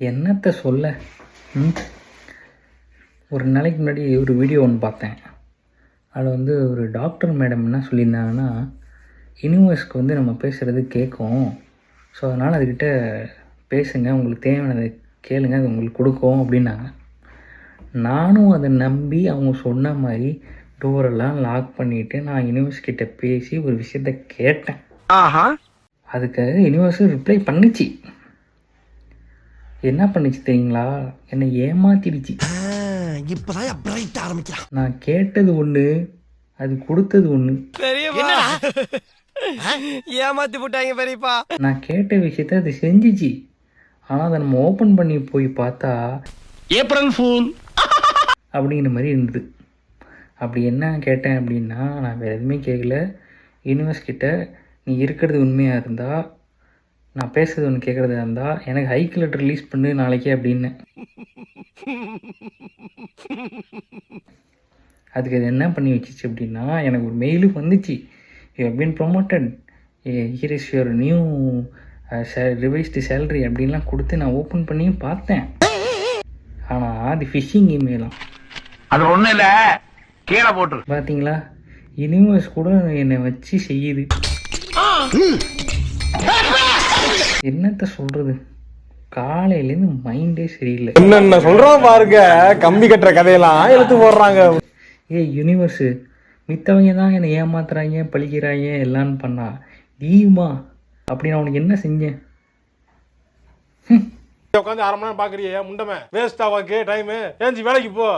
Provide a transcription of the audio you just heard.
என்னத்தை சொல்ல? ஒரு நாளைக்கு முன்னாடி ஒரு வீடியோ ஒன்று பார்த்தேன். அதில் வந்து ஒரு டாக்டர் மேடம் என்ன சொல்லியிருந்தாங்கன்னா யூனிவர்ஸ்க்கு வந்து நம்ம பேசுகிறது கேட்கும். ஸோ அதனால் அதுக்கிட்ட பேசுங்க உங்களுக்கு தேவையானதை கேளுங்க அது உங்களுக்கு கொடுக்கும் அப்படின்னாங்க. நானும் அதை நம்பி அவங்க சொன்ன மாதிரி டோரெல்லாம் லாக் பண்ணிவிட்டு நான் யூனிவர்ஸ் கிட்ட பேசி ஒரு விஷயத்த கேட்டேன். ஆஹா. அதுக்கு யூனிவர்ஸ் ரிப்ளை பண்ணுச்சு. என்ன பண்ணுச்சு தெரியுங்களா? என்னை ஏமாத்திடுச்சு. இப்பதான் பிரைட் ஆரம்பிக்கிறான். நான் கேட்டது ஒன்று அது கொடுத்தது ஒன்று பெரியப்பா. ஏமாத்தி போட்டாங்க பெரியப்பா. நான் கேட்ட விஷயத்த அது செஞ்சிச்சு. ஆனால் அதை நம்ம ஓப்பன் பண்ணி போய் பார்த்தா ஏப்ரல் ஃபூல் அப்படிங்கிற மாதிரி இருந்தது. அப்படி என்ன கேட்டேன் அப்படின்னா நான் வேறு எதுவுமே கேட்கல யூனிவர்ஸ் கிட்ட நீ இருக்கிறது உண்மையாக இருந்தால் நான் பேசுறது ஒன்று கேட்குறதா இருந்தால் எனக்கு ஹைக் லெட்டர் ரிலீஸ் பண்ணு நாளைக்கே அப்படின்னு. அதுக்கு அது என்ன பண்ணி வச்சிச்சு அப்படின்னா எனக்கு ஒரு மெயிலும் வந்துச்சு. You have been promoted here is your new revised salary அப்படின்லாம் கொடுத்து நான் ஓப்பன் பண்ணியும் பார்த்தேன். ஆனால் அது ஃபிஷிங் இமெயிலாம் அது ஒண்ணும் இல்ல. கீழே போட்டுரு பார்த்தீங்களா யூனிவர்ஸ் கூட என்னை வச்சு செய்யுது. என்னத்த சொல்கிறது காலையிலேருந்து மைண்டே சரியில்லை. என்னென்ன சொல்றான் பாருங்க கம்பி கட்டுற கதையெல்லாம் எடுத்து போடுறாங்க. ஏய் யூனிவர்ஸு மித்தவங்க தான் என்னை ஏமாத்துறாங்க பழிக்கிறாங்க எல்லாம் பண்ணா. நீயுமா? அப்படி நான் உனக்கு என்ன செஞ்சேன்? உட்காந்து அரை மணி நேரம் பாக்குறியே முண்டமே. வேஸ்ட் ஆவாக்கு டைம் ஏஞ்சி வேலைக்கு போ.